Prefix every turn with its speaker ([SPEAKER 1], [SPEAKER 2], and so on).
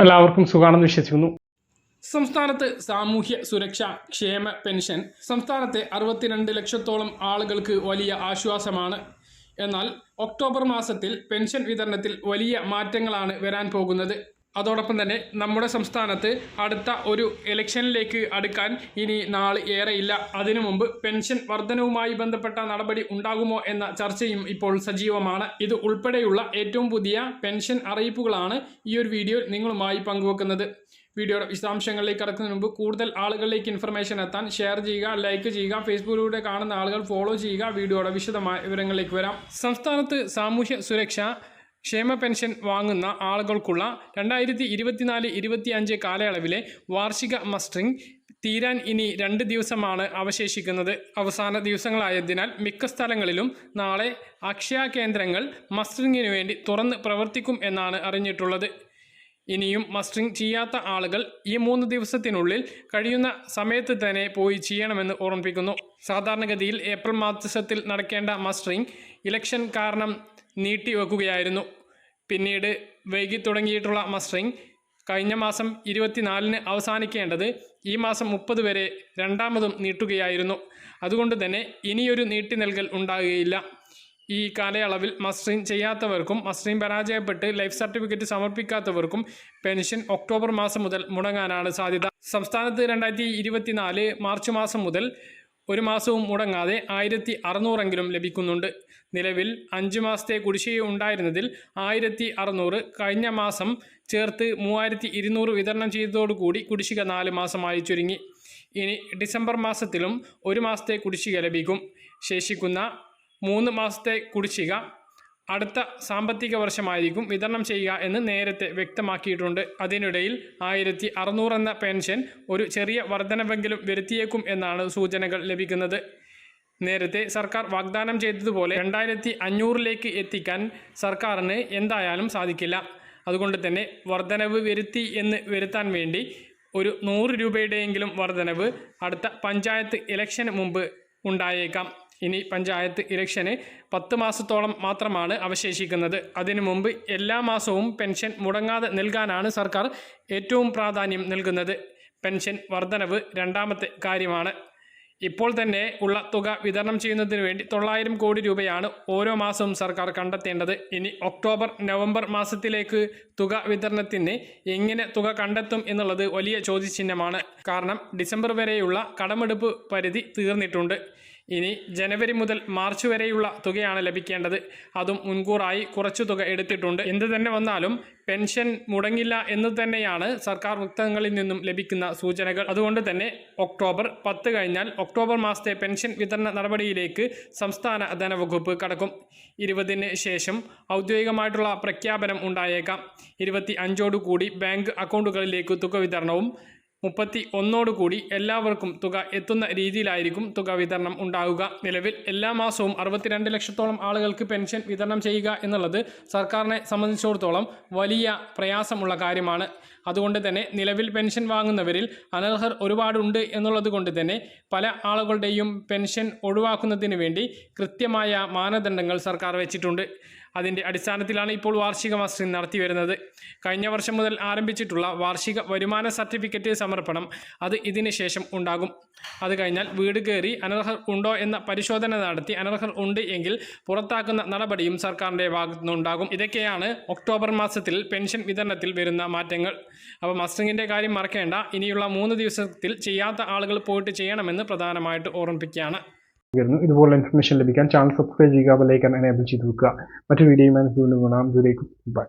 [SPEAKER 1] എല്ലാവർക്കും സുഖാണെന്ന് വിശ്വസിക്കുന്നു.
[SPEAKER 2] സംസ്ഥാനത്ത് സാമൂഹ്യ സുരക്ഷ ക്ഷേമ പെൻഷൻ. സംസ്ഥാനത്തെ അറുപത്തിരണ്ട് ലക്ഷത്തോളം ആളുകൾക്ക് വലിയ ആശ്വാസമാണ്. എന്നാൽ ഒക്ടോബർ മാസത്തിൽ പെൻഷൻ വിതരണത്തിൽ വലിയ മാറ്റങ്ങളാണ് വരാൻ പോകുന്നത്. അതോടൊപ്പം തന്നെ നമ്മുടെ സംസ്ഥാനത്ത് അടുത്ത ഒരു ഇലക്ഷനിലേക്ക് അടുക്കാൻ ഇനി നാളെ ഏറെയില്ല. അതിനു മുമ്പ് പെൻഷൻ വർധനവുമായി ബന്ധപ്പെട്ട നടപടി ഉണ്ടാകുമോ എന്ന ചർച്ചയും ഇപ്പോൾ സജീവമാണ്. ഇത് ഉൾപ്പെടെയുള്ള ഏറ്റവും പുതിയ പെൻഷൻ അറിയിപ്പുകളാണ് ഈ ഒരു വീഡിയോയിൽ നിങ്ങളുമായി പങ്കുവെക്കുന്നത്. വീഡിയോയുടെ വിശദാംശങ്ങളിലേക്ക് കടക്കുന്നതിന് മുമ്പ് കൂടുതൽ ആളുകളിലേക്ക് ഇൻഫർമേഷൻ എത്താൻ ഷെയർ ചെയ്യുക ലൈക്ക് ചെയ്യുക ഫേസ്ബുക്കിലൂടെ കാണുന്ന ആളുകൾ ഫോളോ ചെയ്യുക. വീഡിയോയുടെ വിശദമായ വിവരങ്ങളിലേക്ക് വരാം. സംസ്ഥാനത്ത് സാമൂഹ്യ സുരക്ഷ ക്ഷേമ പെൻഷൻ വാങ്ങുന്ന ആളുകൾക്കുള്ള രണ്ടായിരത്തി ഇരുപത്തിനാല് ഇരുപത്തി അഞ്ച് കാലയളവിലെ വാർഷിക മസ്റ്ററിംഗ് തീരാൻ ഇനി രണ്ട് ദിവസമാണ് അവശേഷിക്കുന്നത്. അവസാന ദിവസങ്ങളായതിനാൽ മിക്ക സ്ഥലങ്ങളിലും നാളെ അക്ഷയ കേന്ദ്രങ്ങൾ മസ്റ്ററിങ്ങിനു വേണ്ടി തുറന്ന് പ്രവർത്തിക്കും എന്നാണ് അറിഞ്ഞിട്ടുള്ളത്. ഇനിയും മസ്റ്ററിംഗ് ചെയ്യാത്ത ആളുകൾ ഈ മൂന്ന് ദിവസത്തിനുള്ളിൽ കഴിയുന്ന സമയത്ത് തന്നെ പോയി ചെയ്യണമെന്ന് ഓർമ്മിപ്പിക്കുന്നു. സാധാരണഗതിയിൽ ഏപ്രിൽ മാസത്തിൽ നടക്കേണ്ട മസ്റ്ററിംഗ് ഇലക്ഷൻ കാരണം നീട്ടിവെക്കുകയായിരുന്നു പിന്നീട് വൈകി തുടങ്ങിയിട്ടുള്ള മസ്റ്ററിംഗ് കഴിഞ്ഞ മാസം ഇരുപത്തിനാലിന് അവസാനിക്കേണ്ടത് ഈ മാസം മുപ്പത് വരെ രണ്ടാമതും നീട്ടുകയായിരുന്നു. അതുകൊണ്ട് തന്നെ ഇനിയൊരു നീട്ടി നൽകൽ ഉണ്ടാകുകയില്ല. ഈ കാലയളവിൽ മസ്റ്ററിംഗ് ചെയ്യാത്തവർക്കും മസ്റ്ററിംഗ് പരാജയപ്പെട്ട് ലൈഫ് സർട്ടിഫിക്കറ്റ് സമർപ്പിക്കാത്തവർക്കും പെൻഷൻ ഒക്ടോബർ മാസം മുതൽ മുടങ്ങാനാണ് സാധ്യത. സംസ്ഥാനത്ത് രണ്ടായിരത്തി ഇരുപത്തിനാല് മാർച്ച് മാസം മുതൽ ഒരു മാസവും മുടങ്ങാതെ ആയിരത്തി അറുന്നൂറെങ്കിലും ലഭിക്കുന്നുണ്ട്. നിലവിൽ അഞ്ച് മാസത്തെ കുടിശ്ശിക ഉണ്ടായിരുന്നതിൽ ആയിരത്തി അറുന്നൂറ് കഴിഞ്ഞ മാസം ചേർത്ത് മൂവായിരത്തി ഇരുന്നൂറ് വിതരണം ചെയ്തതോടുകൂടി കുടിശ്ശിക നാല് മാസമായി ചുരുങ്ങി. ഇനി ഡിസംബർ മാസത്തിലും ഒരു മാസത്തെ കുടിശ്ശിക ലഭിക്കും. ശേഷിക്കുന്ന മൂന്ന് മാസത്തെ കുടിശ്ശിക അടുത്ത സാമ്പത്തിക വർഷമായിരിക്കും വിതരണം ചെയ്യുക എന്ന് നേരത്തെ വ്യക്തമാക്കിയിട്ടുണ്ട്. അതിനിടയിൽ ആയിരത്തി അറുന്നൂറ് എന്ന പെൻഷൻ ഒരു ചെറിയ വർധനവെങ്കിലും വരുത്തിയേക്കും എന്നാണ് സൂചനകൾ ലഭിക്കുന്നത്. നേരത്തെ സർക്കാർ വാഗ്ദാനം ചെയ്തതുപോലെ രണ്ടായിരത്തി അഞ്ഞൂറിലേക്ക് എത്തിക്കാൻ സർക്കാരിന് എന്തായാലും സാധിക്കില്ല. അതുകൊണ്ട് തന്നെ വർധനവ് വരുത്തി എന്ന് വരുത്താൻ വേണ്ടി ഒരു നൂറ് രൂപയുടെയെങ്കിലും വർധനവ് അടുത്ത പഞ്ചായത്ത് ഇലക്ഷന് മുമ്പ് ഉണ്ടായേക്കാം. ഇനി പഞ്ചായത്ത് ഇലക്ഷന് പത്ത് മാസത്തോളം മാത്രമാണ് അവശേഷിക്കുന്നത്. അതിനു മുമ്പ് എല്ലാ മാസവും പെൻഷൻ മുടങ്ങാതെ നൽകാനാണ് സർക്കാർ ഏറ്റവും പ്രാധാന്യം നൽകുന്നത്. പെൻഷൻ വർധനവ് രണ്ടാമത്തെ കാര്യമാണ്. ഇപ്പോൾ തന്നെ ഉള്ള തുക വിതരണം ചെയ്യുന്നതിന് വേണ്ടി തൊള്ളായിരം കോടി രൂപയാണ് ഓരോ മാസവും സർക്കാർ കണ്ടെത്തേണ്ടത്. ഇനി ഒക്ടോബർ നവംബർ മാസത്തിലേക്ക് തുക വിതരണത്തിന് എങ്ങനെ തുക കണ്ടെത്തും എന്നുള്ളത് വലിയ ചോദ്യചിഹ്നമാണ്. കാരണം ഡിസംബർ വരെയുള്ള കടമെടുപ്പ് പരിധി തീർന്നിട്ടുണ്ട്. ഇനി ജനുവരി മുതൽ മാർച്ച് വരെയുള്ള തുകയാണ് ലഭിക്കേണ്ടത്. അതും മുൻകൂറായി കുറച്ചു തുക എടുത്തിട്ടുണ്ട്. എന്ത് തന്നെ വന്നാലും പെൻഷൻ മുടങ്ങില്ല എന്ന് തന്നെയാണ് സർക്കാർ വൃത്തങ്ങളിൽ നിന്നും ലഭിക്കുന്ന സൂചനകൾ. അതുകൊണ്ട് തന്നെ ഒക്ടോബർ പത്ത് കഴിഞ്ഞാൽ ഒക്ടോബർ മാസത്തെ പെൻഷൻ വിതരണ നടപടിയിലേക്ക് സംസ്ഥാന ധനവകുപ്പ് കടക്കും. ഇരുപതിന് ശേഷം ഔദ്യോഗികമായിട്ടുള്ള പ്രഖ്യാപനം ഉണ്ടായേക്കാം. ഇരുപത്തി അഞ്ചോടുകൂടി ബാങ്ക് അക്കൗണ്ടുകളിലേക്ക് തുക വിതരണവും മുപ്പത്തി ഒന്നോടുകൂടി എല്ലാവർക്കും തുക എത്തുന്ന രീതിയിലായിരിക്കും തുക വിതരണം ഉണ്ടാവുക. നിലവിൽ എല്ലാ മാസവും അറുപത്തിരണ്ട് ലക്ഷത്തോളം ആളുകൾക്ക് പെൻഷൻ വിതരണം ചെയ്യുക എന്നുള്ളത് സർക്കാരിനെ സംബന്ധിച്ചിടത്തോളം വലിയ പ്രയാസമുള്ള കാര്യമാണ്. അതുകൊണ്ട് തന്നെ നിലവിൽ പെൻഷൻ വാങ്ങുന്നവരിൽ അനർഹർ ഒരുപാടുണ്ട് എന്നുള്ളത് കൊണ്ട് തന്നെ പല ആളുകളുടെയും പെൻഷൻ ഒഴിവാക്കുന്നതിന് വേണ്ടി കൃത്യമായ മാനദണ്ഡങ്ങൾ സർക്കാർ വെച്ചിട്ടുണ്ട്. അതിന്റെ അടിസ്ഥാനത്തിലാണ് ഇപ്പോൾ വാർഷിക മസ്റ്ററിംഗ് നടത്തി വരുന്നത്. കഴിഞ്ഞ വർഷം മുതൽ ആരംഭിച്ചിട്ടുള്ള വാർഷിക വരുമാന സർട്ടിഫിക്കറ്റ് സമർപ്പണം അത് ഇതിന് ശേഷം ഉണ്ടാകും. അത് കഴിഞ്ഞാൽ വീട് കയറി അനർഹർ ഉണ്ടോ എന്ന പരിശോധന നടത്തി അനർഹർ ഉണ്ട് എങ്കിൽ പുറത്താക്കുന്ന നടപടിയും സർക്കാരിന്റെ ഭാഗത്തുനിന്നുണ്ടാകും ഇതൊക്കെയാണ് ഒക്ടോബർ മാസത്തിൽ പെൻഷൻ വിതരണത്തിൽ വരുന്ന മാറ്റങ്ങൾ. അപ്പോൾ മസ്റ്ററിങ്ങിന്റെ കാര്യം മറക്കേണ്ട. ഇനിയുള്ള മൂന്ന് ദിവസത്തിൽ ചെയ്യാത്ത ആളുകൾ പോയിട്ട് ചെയ്യണമെന്ന് പ്രധാനമായിട്ട് ഓർമ്മിപ്പിക്കുകയാണ്.
[SPEAKER 1] വരുന്നു ഇതുപോലുള്ള ഇൻഫർമേഷൻ ലഭിക്കാൻ ചാനൽ സബ്സ്ക്രൈബ് ചെയ്യുക ബെല്ലൈക്കൺ എനേബിൾ ചെയ്ത് വെക്കുക മറ്റു വീഡിയോയുമായി വീണ്ടും കാണാം. ബൈ